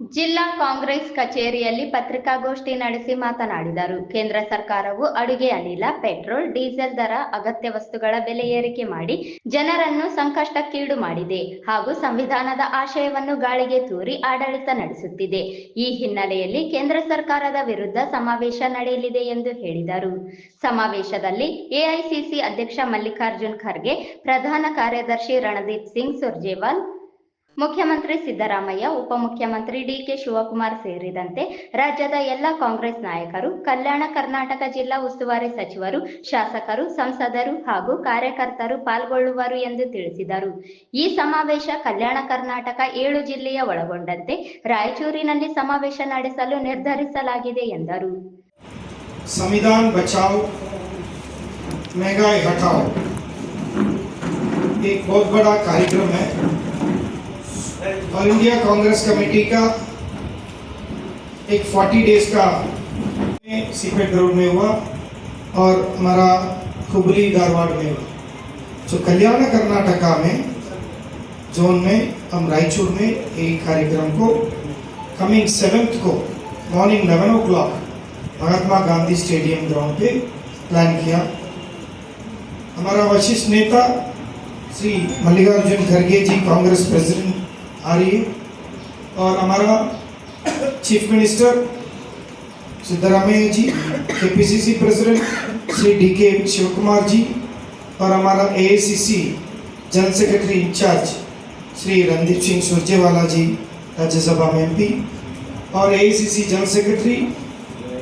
ಜಿಲ್ಲಾ ಕಾಂಗ್ರೆಸ್ ಕಚೇರಿಯಲ್ಲಿ ಪತ್ರಿಕಾಗೋಷ್ಠಿ ನಡೆಸಿ ಮಾತನಾಡಿದರು. ಕೇಂದ್ರ ಸರ್ಕಾರವು ಅಡುಗೆ ಅನಿಲ, ಪೆಟ್ರೋಲ್, ಡೀಸೆಲ್ ದರ, ಅಗತ್ಯ ವಸ್ತುಗಳ ಬೆಲೆ ಏರಿಕೆ ಮಾಡಿ ಜನರನ್ನು ಸಂಕಷ್ಟಕ್ಕೀಡು ಮಾಡಿದೆ ಹಾಗೂ ಸಂವಿಧಾನದ ಆಶಯವನ್ನು ಗಾಳಿಗೆ ತೂರಿ ಆಡಳಿತ ನಡೆಸುತ್ತಿದೆ. ಈ ಹಿನ್ನೆಲೆಯಲ್ಲಿ ಕೇಂದ್ರ ಸರ್ಕಾರದ ವಿರುದ್ಧ ಸಮಾವೇಶ ನಡೆಯಲಿದೆ ಎಂದು ಹೇಳಿದರು. ಸಮಾವೇಶದಲ್ಲಿ ಎಐಸಿಸಿ ಅಧ್ಯಕ್ಷ ಮಲ್ಲಿಕಾರ್ಜುನ್ ಖರ್ಗೆ, ಪ್ರಧಾನ ಕಾರ್ಯದರ್ಶಿ ರಣದೀಪ್ ಸಿಂಗ್ ಸುರ್ಜೇವಾಲ್ ಮುಖ್ಯಮಂತ್ರಿ ಸಿದ್ದರಾಮಯ್ಯ ಉಪಮುಖ್ಯಮಂತ್ರಿ ಡಿಕೆ ಶಿವಕುಮಾರ್ ಸೇರಿದಂತೆ ರಾಜ್ಯದ ಎಲ್ಲ ಕಾಂಗ್ರೆಸ್ ನಾಯಕರು ಕಲ್ಯಾಣ ಕರ್ನಾಟಕ ಜಿಲ್ಲಾ ಉಸ್ತುವಾರಿ ಸಚಿವರು ಶಾಸಕರು ಸಂಸದರು ಹಾಗೂ ಕಾರ್ಯಕರ್ತರು ಪಾಲ್ಗೊಳ್ಳುವರು ಎಂದು ತಿಳಿಸಿದರು ಈ ಸಮಾವೇಶ ಕಲ್ಯಾಣ ಕರ್ನಾಟಕ ಏಳು ಜಿಲ್ಲೆಯ ಒಳಗೊಂಡಂತೆ ರಾಯಚೂರಿನಲ್ಲಿ ಸಮಾವೇಶ ನಡೆಸಲು ನಿರ್ಧರಿಸಲಾಗಿದೆ ಎಂದರು संविधान बचाओ महंगाई हटाओ एक बहुत बड़ा कार्यक्रम है ऑल इंडिया कांग्रेस कमेटी का एक 40 डेज़ का सीपेट ग्राउंड में हुआ और हमारा हुबली धारवाड़ में हुआ। जो कल्याण कर्नाटका में, जोन में, हम रायचूर में एक कार्यक्रम को कमिंग सेवेंथ को morning 11 o'clock Mahatma Gandhi stadium ground पे प्लान किया। हमारा वशिष्ठ नेता श्री मल्लिकार्जुन खड़गे जी, कांग्रेस प्रेसिडेंट आ रही है और हमारा chief minister Siddaramaiah ji KPCC president Shri D K Shiva Kumar ji और हमारा AICC general secretary in charge Shri Randeep Singh Surjewala ji, Rajya Sabha में एमपी और एआईसीसी जनरल सेक्रेटरी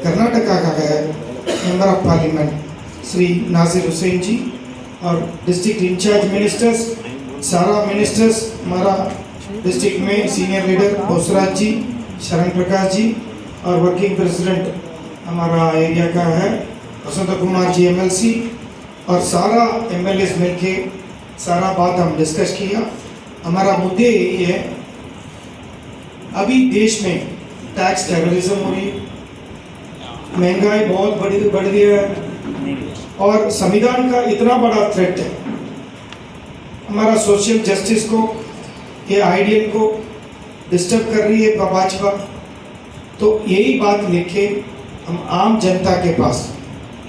कर्नाटका का है member of parliament Shri Nasir Hussain ji और district in charge ministers सारा ministers हमारा district में सीनियर लीडर बोसराज जी शरण प्रकाश जी और वर्किंग प्रेसिडेंट हमारा एरिया का है, वसंत कुमार जी एमएलसी और सारा एमएलए मिलके सारा बात हम डिस्कस किया। हमारा मुद्दे यही है, अभी देश में टैक्स टेररिज्म हो रही महँगाई बहुत बढ़ी बढ़ गया है और संविधान का इतना बड़ा थ्रेट है। हमारा सोशल जस्टिस को ये आइडियल को डिस्टर्ब कर रही है भाजपा तो यही बात लेके हम आम जनता के पास।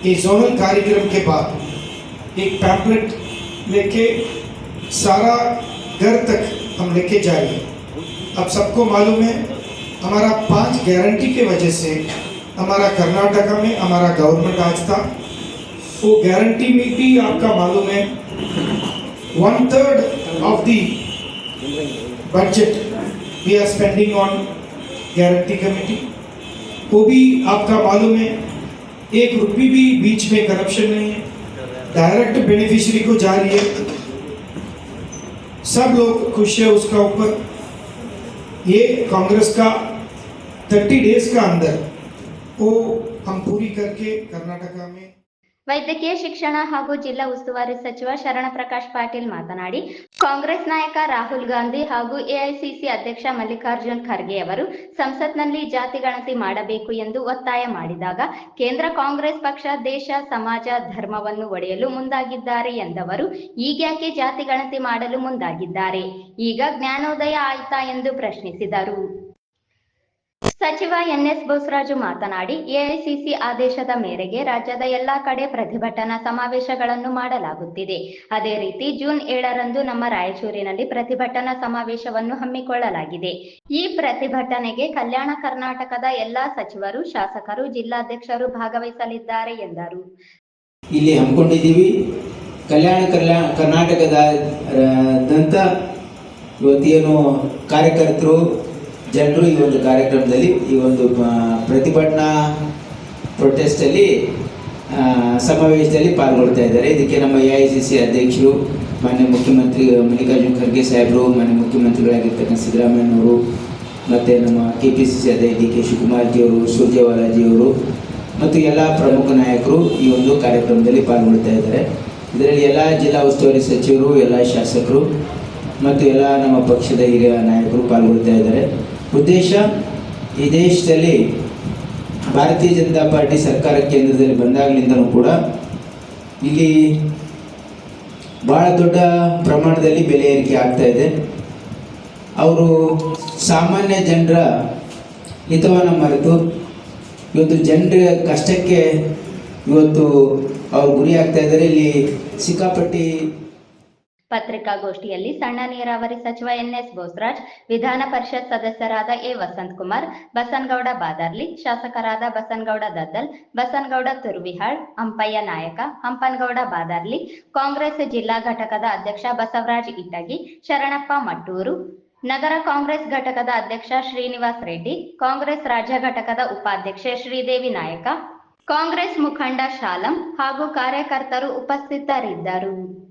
ये जोनल कार्यक्रम के बाद एक पैम्पलेट लेके सारा घर तक हम लेके जाएँगे अब सबको मालूम है, हमारा पाँच गारंटी के वजह से हमारा कर्नाटका में हमारा गवर्नमेंट आज था। वो गारंटी में भी आपका मालूम है one third of the budget we are spending on guarantee committee वो भी आपका मालूम है, एक रुपये भी बीच में करप्शन नहीं है डायरेक्ट बेनिफिशियरी को जा रही है। सब लोग खुश है उसका ऊपर। ये कांग्रेस का थर्टी डेज़ का अंदर, वो हम पूरी करके कर्नाटका में ವೈದ್ಯಕೀಯ ಶಿಕ್ಷಣ ಹಾಗೂ ಜಿಲ್ಲಾ ಉಸ್ತುವಾರಿ ಸಚಿವ ಶರಣ ಪ್ರಕಾಶ್ ಪಾಟೀಲ್ ಮಾತನಾಡಿ, ಕಾಂಗ್ರೆಸ್ ನಾಯಕ ರಾಹುಲ್ ಗಾಂಧಿ ಹಾಗೂ ಎಐಸಿಸಿ ಅಧ್ಯಕ್ಷ ಮಲ್ಲಿಕಾರ್ಜುನ್ ಖರ್ಗೆ ಅವರು ಸಂಸತ್ನಲ್ಲಿ ಜಾತಿ ಗಣತಿ ಮಾಡಬೇಕು ಎಂದು ಒತ್ತಾಯ ಮಾಡಿದಾಗ, ಕೇಂದ್ರ ಕಾಂಗ್ರೆಸ್ ಪಕ್ಷ ದೇಶ, ಸಮಾಜ, ಧರ್ಮವನ್ನು ಒಡೆಯಲು ಮುಂದಾಗಿದ್ದಾರೆ ಎಂದವರು, ಈಗ್ಯಾಕೆ ಜಾತಿ ಗಣತಿ ಮಾಡಲು ಮುಂದಾಗಿದ್ದಾರೆ? ಈಗ ಜ್ಞಾನೋದಯ ಆಯ್ತಾ ಎಂದು ಪ್ರಶ್ನಿಸಿದರು. ಸಚಿವ ಎನ್ಎಸ್ ಬೋಸರಾಜು ಮಾತನಾಡಿ, ಎಐಸಿಸಿ ಆದೇಶದ ಮೇರೆಗೆ ರಾಜ್ಯದ ಎಲ್ಲಾ ಕಡೆ ಪ್ರತಿಭಟನಾ ಸಮಾವೇಶಗಳನ್ನು ಮಾಡಲಾಗುತ್ತಿದೆ. ಅದೇ ರೀತಿ ಜೂನ್ ಏಳರಂದು ನಮ್ಮ ರಾಯಚೂರಿನಲ್ಲಿ ಪ್ರತಿಭಟನಾ ಸಮಾವೇಶವನ್ನು ಹಮ್ಮಿಕೊಳ್ಳಲಾಗಿದೆ. ಈ ಪ್ರತಿಭಟನೆಗೆ ಕಲ್ಯಾಣ ಕರ್ನಾಟಕದ ಎಲ್ಲಾ ಸಚಿವರು, ಶಾಸಕರು, ಜಿಲ್ಲಾಧ್ಯಕ್ಷರು ಭಾಗವಹಿಸಲಿದ್ದಾರೆ ಎಂದರು. ಇಲ್ಲಿ ಹಮ್ಮಿಕೊಂಡಿದ್ದೀವಿ. ಕಲ್ಯಾಣ ಕರ್ನಾಟಕದ ಕಾರ್ಯಕರ್ತರು ಜನರು ಈ ಒಂದು ಕಾರ್ಯಕ್ರಮದಲ್ಲಿ ಈ ಒಂದು ಪ್ರತಿಭಟನಾ ಪ್ರೊಟೆಸ್ಟಲ್ಲಿ ಸಮಾವೇಶದಲ್ಲಿ ಪಾಲ್ಗೊಳ್ತಾ ಇದ್ದಾರೆ. ಇದಕ್ಕೆ ನಮ್ಮ ಎ ಐ ಸಿ ಸಿ ಅಧ್ಯಕ್ಷರು, ಮಾನ್ಯ ಮುಖ್ಯಮಂತ್ರಿ ಮಲ್ಲಿಕಾರ್ಜುನ್ ಖರ್ಗೆ ಸಾಹೇಬರು, ಮಾನ್ಯ ಮುಖ್ಯಮಂತ್ರಿಗಳಾಗಿರ್ತಕ್ಕಂಥ ಸಿದ್ದರಾಮಯ್ಯನವರು, ಮತ್ತು ನಮ್ಮ ಕೆ ಪಿ ಸಿ ಸಿ ಅಧ್ಯಕ್ಷ ಡಿ ಕೆ ಶಿವಕುಮಾರ್ಜಿಯವರು ಸೂರ್ಜೇವಾಲಾಜಿಯವರು ಮತ್ತು ಎಲ್ಲ ಪ್ರಮುಖ ನಾಯಕರು ಈ ಒಂದು ಕಾರ್ಯಕ್ರಮದಲ್ಲಿ ಪಾಲ್ಗೊಳ್ತಾ ಇದ್ದಾರೆ. ಇದರಲ್ಲಿ ಎಲ್ಲ ಜಿಲ್ಲಾ ಉಸ್ತುವಾರಿ ಸಚಿವರು, ಎಲ್ಲ ಶಾಸಕರು, ಮತ್ತು ಎಲ್ಲ ನಮ್ಮ ಪಕ್ಷದ ಹಿರಿಯ ನಾಯಕರು ಪಾಲ್ಗೊಳ್ತಾ ಇದ್ದಾರೆ. ಉದ್ದೇಶ, ಈ ದೇಶದಲ್ಲಿ ಭಾರತೀಯ ಜನತಾ ಪಾರ್ಟಿ ಸರ್ಕಾರ ಕೇಂದ್ರದಲ್ಲಿ ಬಂದಾಗಲಿಂದನೂ ಕೂಡ ಇಲ್ಲಿ ಭಾಳ ದೊಡ್ಡ ಪ್ರಮಾಣದಲ್ಲಿ ಬೆಲೆ ಏರಿಕೆ ಆಗ್ತಾ ಇದೆ. ಅವರು ಸಾಮಾನ್ಯ ಜನರ ಹಿತವನ್ನು ಮರೆತು ಇವತ್ತು ಜನರ ಕಷ್ಟಕ್ಕೆ ಇವತ್ತು ಅವ್ರು ಗುರಿ ಆಗ್ತಾ ಇದ್ದಾರೆ. ಇಲ್ಲಿ ಸಿಕ್ಕಾಪಟ್ಟಿ ಪತ್ರಿಕಾಗೋಷ್ಠಿಯಲ್ಲಿ ಸಣ್ಣ ನೀರಾವರಿ ಸಚಿವ ಎನ್ಎಸ್ ಬೋಸರಾಜ್, ವಿಧಾನ ಪರಿಷತ್ ಸದಸ್ಯರಾದ ಎ ವಸಂತ್ ಕುಮಾರ್ ಬಸನಗೌಡ ಬಾದಾರ್ಲಿ, ಶಾಸಕರಾದ ಬಸನಗೌಡ ದದ್ದಲ್, ಬಸನಗೌಡ ತುರ್ವಿಹಾಳ್ ಅಂಪಯ್ಯ ನಾಯಕ, ಹಂಪನಗೌಡ ಬಾದಾರ್ಲಿ, ಕಾಂಗ್ರೆಸ್ ಜಿಲ್ಲಾ ಘಟಕದ ಅಧ್ಯಕ್ಷ ಬಸವರಾಜ್ ಇಟಗಿ, ಶರಣಪ್ಪ ಮಟ್ಟೂರು, ನಗರ ಕಾಂಗ್ರೆಸ್ ಘಟಕದ ಅಧ್ಯಕ್ಷ ಶ್ರೀನಿವಾಸ್ ರೆಡ್ಡಿ, ಕಾಂಗ್ರೆಸ್ ರಾಜ್ಯ ಘಟಕದ ಉಪಾಧ್ಯಕ್ಷೆ ಶ್ರೀದೇವಿ ನಾಯಕ, ಕಾಂಗ್ರೆಸ್ ಮುಖಂಡ ಶಾಲಂ ಹಾಗೂ ಕಾರ್ಯಕರ್ತರು ಉಪಸ್ಥಿತರಿದ್ದರು.